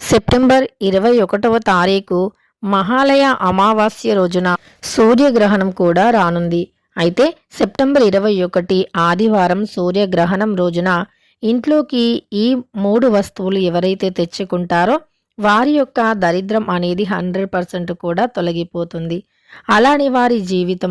September ఇరవై ఒకటవ తారీఖు మహాలయ అమావాస్య రోజున సూర్యగ్రహణం కూడా రానుంది. అయితే సెప్టెంబర్ ఇరవై ఒకటి ఆదివారం సూర్యగ్రహణం రోజున ఇంట్లోకి ఈ మూడు వస్తువులు ఎవరైతే తెచ్చుకుంటారో వారి యొక్క దరిద్రం అనేది హండ్రెడ్ పర్సెంట్ కూడా తొలగిపోతుంది. అలానే వారి జీవితం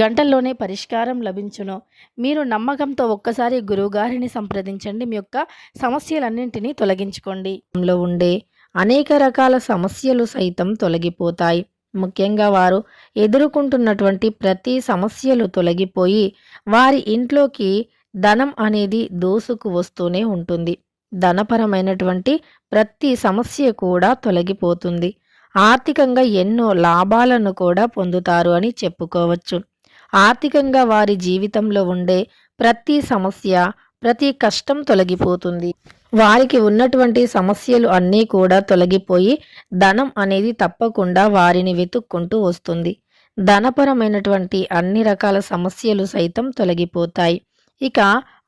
గంటల్లోనే పరిష్కారం లభించును. మీరు నమ్మకంతో ఒక్కసారి గురువుగారిని సంప్రదించండి. మీ యొక్క సమస్యలన్నింటినీ తొలగించుకోండి. లో ఉండే అనేక రకాల సమస్యలు సైతం తొలగిపోతాయి. ముఖ్యంగా వారు ఎదుర్కొంటున్నటువంటి ప్రతి సమస్యలు తొలగిపోయి వారి ఇంట్లోకి ధనం అనేది దోసుకు వస్తూనే ఉంటుంది. ధనపరమైనటువంటి ప్రతి సమస్య కూడా తొలగిపోతుంది. ఆర్థికంగా ఎన్నో లాభాలను కూడా పొందుతారు అని చెప్పుకోవచ్చు. ఆర్థికంగా వారి జీవితంలో ఉండే ప్రతి సమస్య ప్రతి కష్టం తొలగిపోతుంది. వారికి ఉన్నటువంటి సమస్యలు అన్నీ కూడా తొలగిపోయి ధనం అనేది తప్పకుండా వారిని వెతుక్కుంటూ వస్తుంది. ధనపరమైనటువంటి అన్ని రకాల సమస్యలు సైతం తొలగిపోతాయి. ఇక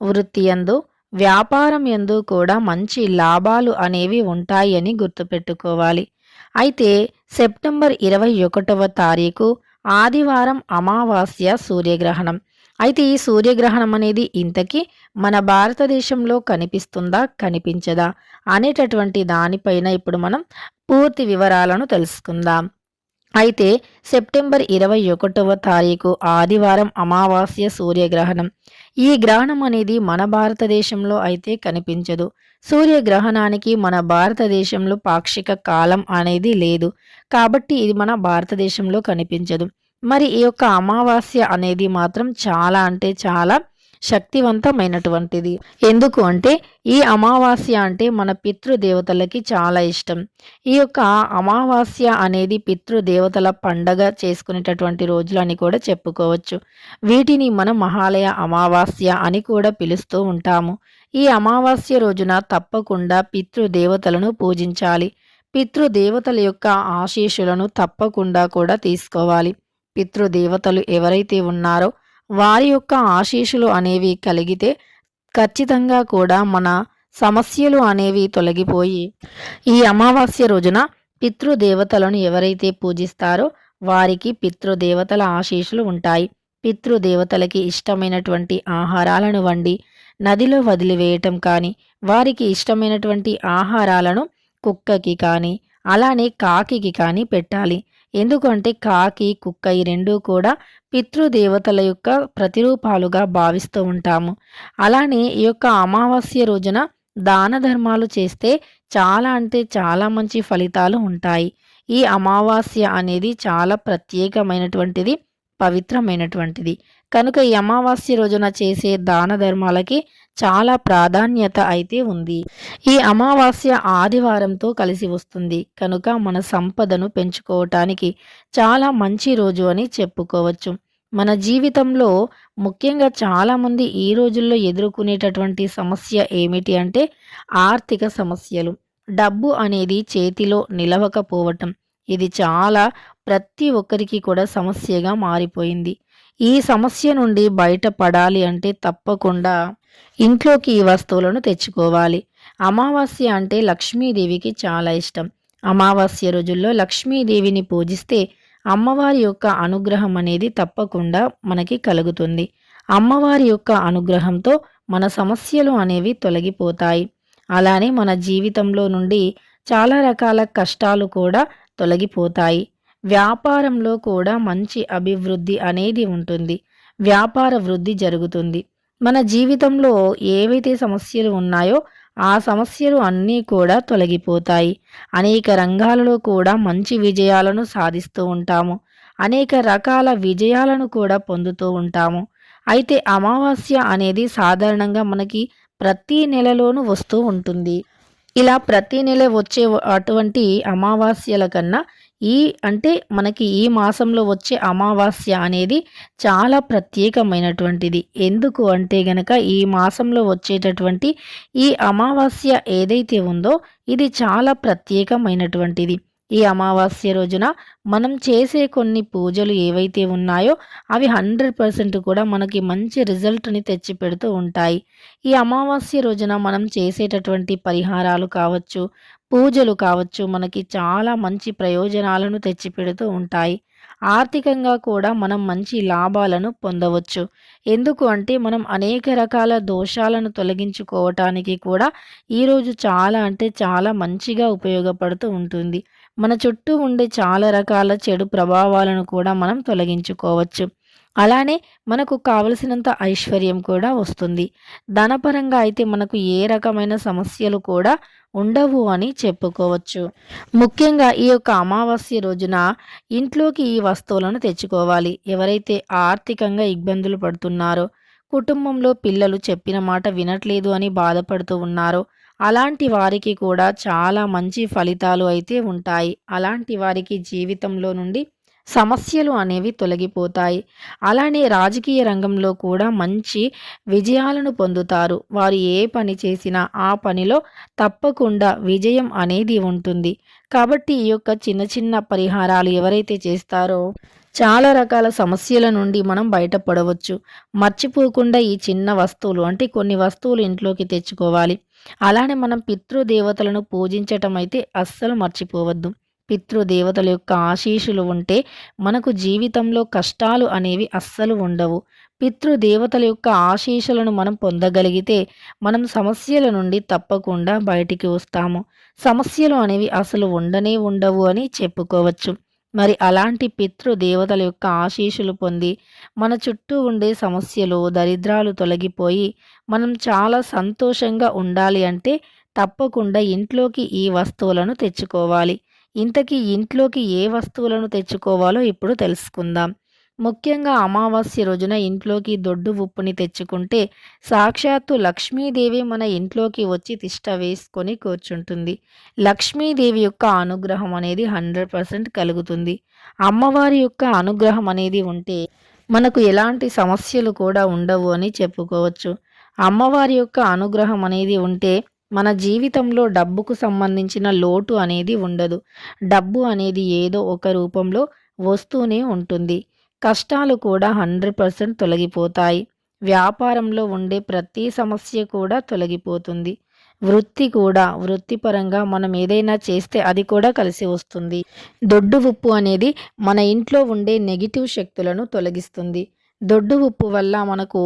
వృత్తి యందు వ్యాపారం యందు కూడా మంచి లాభాలు అనేవి ఉంటాయి అని గుర్తుపెట్టుకోవాలి. అయితే సెప్టెంబర్ ఇరవై ఒకటవ తారీఖు ఆదివారం అమావాస్య సూర్యగ్రహణం. అయితే ఈ సూర్యగ్రహణం అనేది ఇంతకీ మన భారతదేశంలో కనిపిస్తుందా కనిపించదా అనేటటువంటి దానిపైన ఇప్పుడు మనం పూర్తి వివరాలను తెలుసుకుందాం. అయితే సెప్టెంబర్ ఇరవై ఒకటవ తారీఖు ఆదివారం అమావాస్య సూర్యగ్రహణం. ఈ గ్రహణం అనేది మన భారతదేశంలో అయితే కనిపించదు. సూర్యగ్రహణానికి మన భారతదేశంలో పాక్షిక కాలం అనేది లేదు. కాబట్టి ఇది మన భారతదేశంలో కనిపించదు. మరి ఈ యొక్క అమావాస్య అనేది మాత్రం చాలా అంటే చాలా శక్తివంతమైనటువంటిది. ఎందుకు అంటే ఈ అమావాస్య అంటే మన పితృదేవతలకి చాలా ఇష్టం. ఈ యొక్క అమావాస్య అనేది పితృదేవతల పండగ చేసుకునేటటువంటి రోజులు అని కూడా చెప్పుకోవచ్చు. వీటిని మనం మహాలయ అమావాస్య అని కూడా పిలుస్తూ ఉంటాము. ఈ అమావాస్య రోజున తప్పకుండా పితృదేవతలను పూజించాలి. పితృదేవతల యొక్క ఆశీస్సులను తప్పకుండా కూడా తీసుకోవాలి. పితృదేవతలు ఎవరైతే ఉన్నారో వారి యొక్క ఆశీస్సులు అనేవి కలిగితే ఖచ్చితంగా కూడా మన సమస్యలు అనేవి తొలగిపోయి ఈ అమావాస్య రోజున పితృదేవతలను ఎవరైతే పూజిస్తారో వారికి పితృదేవతల ఆశీస్సులు ఉంటాయి. పితృదేవతలకి ఇష్టమైనటువంటి ఆహారాలను వండి నదిలో వదిలివేయటం కానీ వారికి ఇష్టమైనటువంటి ఆహారాలను కుక్కకి కానీ అలానే కాకికి కానీ పెట్టాలి. ఎందుకంటే కాకి కుక్క ఈ రెండూ కూడా పితృదేవతల యొక్క ప్రతిరూపాలుగా భావిస్తూ ఉంటాము. అలానే ఈ యొక్క అమావాస్య రోజున దాన ధర్మాలు చేస్తే చాలా అంటే చాలా మంచి ఫలితాలు ఉంటాయి. ఈ అమావాస్య అనేది చాలా ప్రత్యేకమైనటువంటిది పవిత్రమైనటువంటిది. కనుక ఈ అమావాస్య రోజున చేసే దాన ధర్మాలకి చాలా ప్రాధాన్యత అయితే ఉంది. ఈ అమావాస్య ఆదివారంతో కలిసి వస్తుంది. కనుక మన సంపదను పెంచుకోవటానికి చాలా మంచి రోజు అని చెప్పుకోవచ్చు. మన జీవితంలో ముఖ్యంగా చాలామంది ఈ రోజుల్లో ఎదుర్కొనేటటువంటి సమస్య ఏమిటి అంటే ఆర్థిక సమస్యలు. డబ్బు అనేది చేతిలో నిలవకపోవటం. ఇది చాలా ప్రతి ఒక్కరికి కూడా సమస్యగా మారిపోయింది. ఈ సమస్య నుండి బయటపడాలి అంటే తప్పకుండా ఇంట్లోకి ఈ వస్తువులను తెచ్చుకోవాలి. అమావాస్య అంటే లక్ష్మీదేవికి చాలా ఇష్టం. అమావాస్య రోజుల్లో లక్ష్మీదేవిని పూజిస్తే అమ్మవారి యొక్క అనుగ్రహం అనేది తప్పకుండా మనకి కలుగుతుంది. అమ్మవారి యొక్క అనుగ్రహంతో మన సమస్యలు అనేవి తొలగిపోతాయి. అలానే మన జీవితంలో నుండి చాలా రకాల కష్టాలు కూడా తొలగిపోతాయి. వ్యాపారంలో కూడా మంచి అభివృద్ధి అనేది ఉంటుంది. వ్యాపార వృద్ధి జరుగుతుంది. మన జీవితంలో ఏవైతే సమస్యలు ఉన్నాయో ఆ సమస్యలు అన్నీ కూడా తొలగిపోతాయి. అనేక రంగాలలో కూడా మంచి విజయాలను సాధిస్తూ ఉంటాము. అనేక రకాల విజయాలను కూడా పొందుతూ ఉంటాము. అయితే అమావాస్య అనేది సాధారణంగా మనకి ప్రతి నెలలోనూ వస్తూ ఉంటుంది. ఇలా ప్రతి నెల వచ్చే అటువంటి అమావాస్యల కన్నా ఈ అంటే మనకి ఈ మాసంలో వచ్చే అమావాస్య అనేది చాలా ప్రత్యేకమైనటువంటిది. ఎందుకు అంటే గనక ఈ మాసంలో వచ్చేటటువంటి ఈ అమావాస్య ఏదైతే ఉందో ఇది చాలా ప్రత్యేకమైనటువంటిది. ఈ అమావాస్య రోజున మనం చేసే కొన్ని పూజలు ఏవైతే ఉన్నాయో అవి హండ్రెడ్ పర్సెంట్ కూడా మనకి మంచి రిజల్ట్ని తెచ్చిపెడుతూ ఉంటాయి. ఈ అమావాస్య రోజున మనం చేసేటటువంటి పరిహారాలు కావచ్చు పూజలు కావచ్చు మనకి చాలా మంచి ప్రయోజనాలను తెచ్చిపెడుతూ ఉంటాయి. ఆర్థికంగా కూడా మనం మంచి లాభాలను పొందవచ్చు. ఎందుకు అంటే మనం అనేక రకాల దోషాలను తొలగించుకోవటానికి కూడా ఈరోజు చాలా అంటే చాలా మంచిగా ఉపయోగపడుతూ ఉంటుంది. మన చుట్టూ ఉండే చాలా రకాల చెడు ప్రభావాలను కూడా మనం తొలగించుకోవచ్చు. అలానే మనకు కావలసినంత ఐశ్వర్యం కూడా వస్తుంది. ధనపరంగా అయితే మనకు ఏ రకమైన సమస్యలు కూడా ఉండవు అని చెప్పుకోవచ్చు. ముఖ్యంగా ఈ యొక్క అమావాస్య రోజున ఇంట్లోకి ఈ వస్తువులను తెచ్చుకోవాలి. ఎవరైతే ఆర్థికంగా ఇబ్బందులు పడుతున్నారో కుటుంబంలో పిల్లలు చెప్పిన మాట వినట్లేదు అని బాధపడుతూ ఉన్నారో అలాంటి వారికి కూడా చాలా మంచి ఫలితాలు అయితే ఉంటాయి. అలాంటి వారికి జీవితంలో నుండి సమస్యలు అనేవి తొలగిపోతాయి. అలానే రాజకీయ రంగంలో కూడా మంచి విజయాలను పొందుతారు. వారు ఏ పని చేసినా ఆ పనిలో తప్పకుండా విజయం అనేది ఉంటుంది. కాబట్టి ఈ యొక్క చిన్న చిన్న పరిహారాలు ఎవరైతే చేస్తారో చాలా రకాల సమస్యల నుండి మనం బయటపడవచ్చు. మర్చిపోకుండా ఈ చిన్న వస్తువులు అంటే కొన్ని వస్తువులు ఇంట్లోకి తెచ్చుకోవాలి. అలానే మనం పితృదేవతలను పూజించటం అయితే అస్సలు మర్చిపోవద్దు. పితృదేవతల యొక్క ఆశీషులు ఉంటే మనకు జీవితంలో కష్టాలు అనేవి అస్సలు ఉండవు. పితృదేవతల యొక్క ఆశీషులను మనం పొందగలిగితే మనం సమస్యల నుండి తప్పకుండా బయటికి వస్తాము. సమస్యలు అనేవి అసలు ఉండనే ఉండవు అని చెప్పుకోవచ్చు. మరి అలాంటి పితృదేవతల యొక్క ఆశీషులు పొంది మన చుట్టూ ఉండే సమస్యలు దరిద్రాలు తొలగిపోయి మనం చాలా సంతోషంగా ఉండాలి అంటే తప్పకుండా ఇంట్లోకి ఈ వస్తువులను తెచ్చుకోవాలి. ఇంతకీ ఇంట్లోకి ఏ వస్తువులను తెచ్చుకోవాలో ఇప్పుడు తెలుసుకుందాం. ముఖ్యంగా అమావాస్య రోజున ఇంట్లోకి దొడ్డు ఉప్పుని తెచ్చుకుంటే సాక్షాత్తు లక్ష్మీదేవి మన ఇంట్లోకి వచ్చి తిష్ట వేసుకొని కూర్చుంటుంది. లక్ష్మీదేవి యొక్క అనుగ్రహం అనేది హండ్రెడ్ పర్సెంట్ కలుగుతుంది. అమ్మవారి యొక్క అనుగ్రహం అనేది ఉంటే మనకు ఎలాంటి సమస్యలు కూడా ఉండవు అని చెప్పుకోవచ్చు. అమ్మవారి యొక్క అనుగ్రహం అనేది ఉంటే మన జీవితంలో డబ్బుకు సంబంధించిన లోటు అనేది ఉండదు. డబ్బు అనేది ఏదో ఒక రూపంలో వస్తూనే ఉంటుంది. కష్టాలు కూడా హండ్రెడ్ పర్సెంట్ తొలగిపోతాయి. వ్యాపారంలో ఉండే ప్రతి సమస్య కూడా తొలగిపోతుంది. వృత్తి కూడా వృత్తిపరంగా మనం ఏదైనా చేస్తే అది కూడా కలిసి వస్తుంది. దొడ్డు ఉప్పు అనేది మన ఇంట్లో ఉండే నెగిటివ్ శక్తులను తొలగిస్తుంది. దొడ్డు ఉప్పు వల్ల మనకు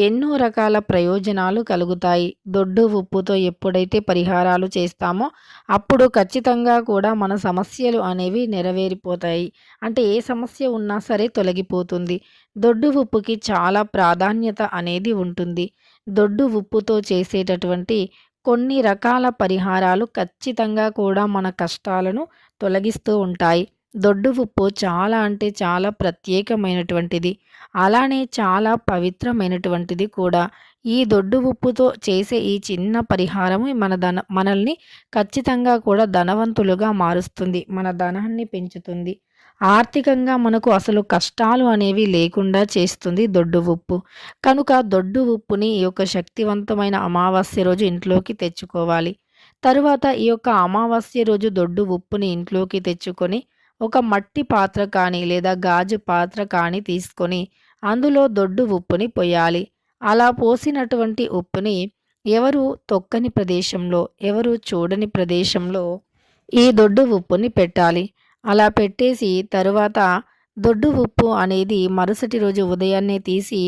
ఎన్నో రకాల ప్రయోజనాలు కలుగుతాయి. దొడ్డు ఉప్పుతో ఎప్పుడైతే పరిహారాలు చేస్తామో అప్పుడు ఖచ్చితంగా కూడా మన సమస్యలు అనేవి నెరవేరిపోతాయి. అంటే ఏ సమస్య ఉన్నా సరే తొలగిపోతుంది. దొడ్డు ఉప్పుకి చాలా ప్రాధాన్యత అనేది ఉంటుంది. దొడ్డు ఉప్పుతో చేసేటటువంటి కొన్ని రకాల పరిహారాలు ఖచ్చితంగా కూడా మన కష్టాలను తొలగిస్తూ ఉంటాయి. దొడ్డు ఉప్పు చాలా అంటే చాలా ప్రత్యేకమైనటువంటిది. అలానే చాలా పవిత్రమైనటువంటిది కూడా. ఈ దొడ్డు ఉప్పుతో చేసే ఈ చిన్న పరిహారము మన ధన మనల్ని ఖచ్చితంగా కూడా ధనవంతులుగా మారుస్తుంది మన ధనాన్ని పెంచుతుంది. ఆర్థికంగా మనకు అసలు కష్టాలు అనేవి లేకుండా చేస్తుంది దొడ్డు ఉప్పు. కనుక దొడ్డు ఉప్పుని ఈ యొక్క శక్తివంతమైన అమావాస్య రోజు ఇంట్లోకి తెచ్చుకోవాలి. తరువాత ఈ యొక్క అమావాస్య రోజు దొడ్డు ఉప్పుని ఇంట్లోకి తెచ్చుకొని ఒక మట్టి పాత్ర కానీ లేదా గాజు పాత్ర కానీ తీసుకొని అందులో దొడ్డు ఉప్పుని పోయాలి అలా పోసినటువంటి ఉప్పుని ఎవరు తొక్కని ప్రదేశంలో ఎవరు చూడని ప్రదేశంలో ఈ దొడ్డు ఉప్పుని పెట్టాలి. అలా పెట్టేసి తరువాత దొడ్డు ఉప్పు అనేది మరుసటి రోజు ఉదయాన్నే తీసి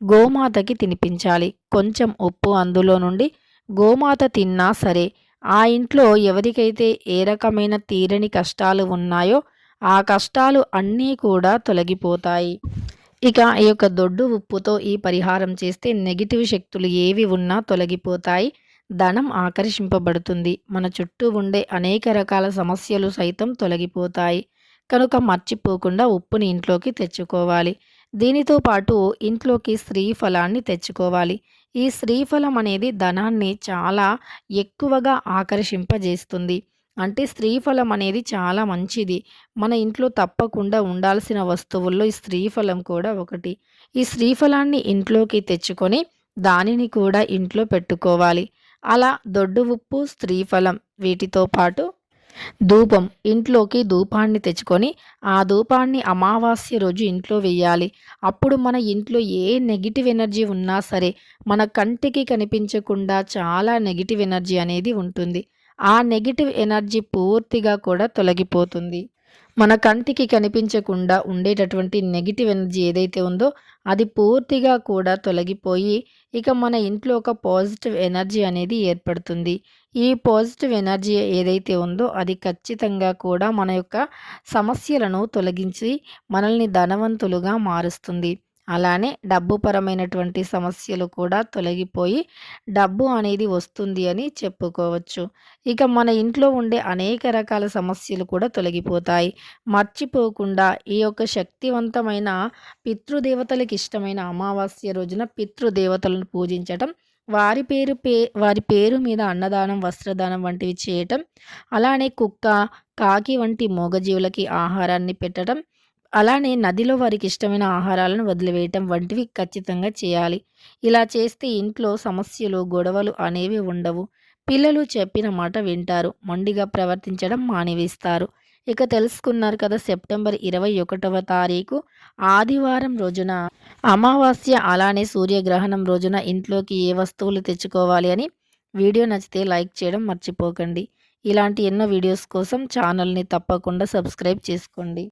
గోమాతకి తినిపించాలి. కొంచెం ఉప్పు అందులో నుండి గోమాత తిన్నా సరే ఆ ఇంట్లో ఎవరికైతే ఏ రకమైన తీరని కష్టాలు ఉన్నాయో ఆ కష్టాలు అన్నీ కూడా తొలగిపోతాయి. ఇక ఈ యొక్క దొడ్డు ఉప్పుతో ఈ పరిహారం చేస్తే నెగిటివ్ శక్తులు ఏవి ఉన్నా తొలగిపోతాయి. ధనం ఆకర్షింపబడుతుంది. మన చుట్టూ ఉండే అనేక రకాల సమస్యలు సైతం తొలగిపోతాయి. కనుక మర్చిపోకుండా ఉప్పుని ఇంట్లోకి తెచ్చుకోవాలి. దీనితో పాటు ఇంట్లోకి స్త్రీ ఫలాన్ని తెచ్చుకోవాలి. ఈ శ్రీఫలం అనేది ధనాన్ని చాలా ఎక్కువగా ఆకర్షింపజేస్తుంది. అంటే స్త్రీఫలం అనేది చాలా మంచిది. మన ఇంట్లో తప్పకుండా ఉండాల్సిన వస్తువుల్లో ఈ స్త్రీఫలం కూడా ఒకటి. ఈ శ్రీఫలాన్ని ఇంట్లోకి తెచ్చుకొని దానిని కూడా ఇంట్లో పెట్టుకోవాలి. అలా దొడ్డు ఉప్పు స్త్రీఫలం వీటితో పాటు ధూపం. ఇంట్లోకి ధూపాన్ని తెచ్చుకొని ఆ ధూపాన్ని అమావాస్య రోజు ఇంట్లో వేయాలి అప్పుడు మన ఇంట్లో ఏ నెగిటివ్ ఎనర్జీ ఉన్నా సరే మన కంటికి కనిపించకుండా చాలా నెగిటివ్ ఎనర్జీ అనేది ఉంటుంది. ఆ నెగిటివ్ ఎనర్జీ పూర్తిగా కూడా తొలగిపోతుంది. మన కంటికి కనిపించకుండా ఉండేటటువంటి నెగిటివ్ ఎనర్జీ ఏదైతే ఉందో అది పూర్తిగా కూడా తొలగిపోయి ఇక మన ఇంట్లో ఒక పాజిటివ్ ఎనర్జీ అనేది ఏర్పడుతుంది. ఈ పాజిటివ్ ఎనర్జీ ఏదైతే ఉందో అది ఖచ్చితంగా కూడా మన యొక్క సమస్యలను తొలగించి మనల్ని ధనవంతులుగా మారుస్తుంది. అలానే డబ్బు పరమైనటువంటి సమస్యలు కూడా తొలగిపోయి డబ్బు అనేది వస్తుంది అని చెప్పుకోవచ్చు. ఇక మన ఇంట్లో ఉండే అనేక రకాల సమస్యలు కూడా తొలగిపోతాయి. మర్చిపోకుండా ఈ యొక్క శక్తివంతమైన పితృదేవతలకు ఇష్టమైన అమావాస్య రోజున పితృదేవతలను పూజించటం వారి పేరు పే వారి పేరు మీద అన్నదానం వస్త్రదానం వంటివి చేయటం అలానే కుక్క కాకి వంటి మూగజీవులకి ఆహారాన్ని పెట్టడం అలానే నదిలో వారికి ఇష్టమైన ఆహారాలను వదిలివేయటం వంటివి ఖచ్చితంగా చేయాలి. ఇలా చేస్తే ఇంట్లో సమస్యలు గొడవలు అనేవి ఉండవు. పిల్లలు చెప్పిన మాట వింటారు. మొండిగా ప్రవర్తించడం మానివేస్తారు. ఇక తెలుసుకున్నారు కదా సెప్టెంబర్ ఇరవై ఒకటవ తారీఖు ఆదివారం రోజున అమావాస్య అలానే సూర్యగ్రహణం రోజున ఇంట్లోకి ఏ వస్తువులు తెచ్చుకోవాలి అని వీడియో నచ్చితే లైక్ చేయడం మర్చిపోకండి. ఇలాంటి ఎన్నో వీడియోస్ కోసం ఛానల్ని తప్పకుండా సబ్స్క్రైబ్ చేసుకోండి.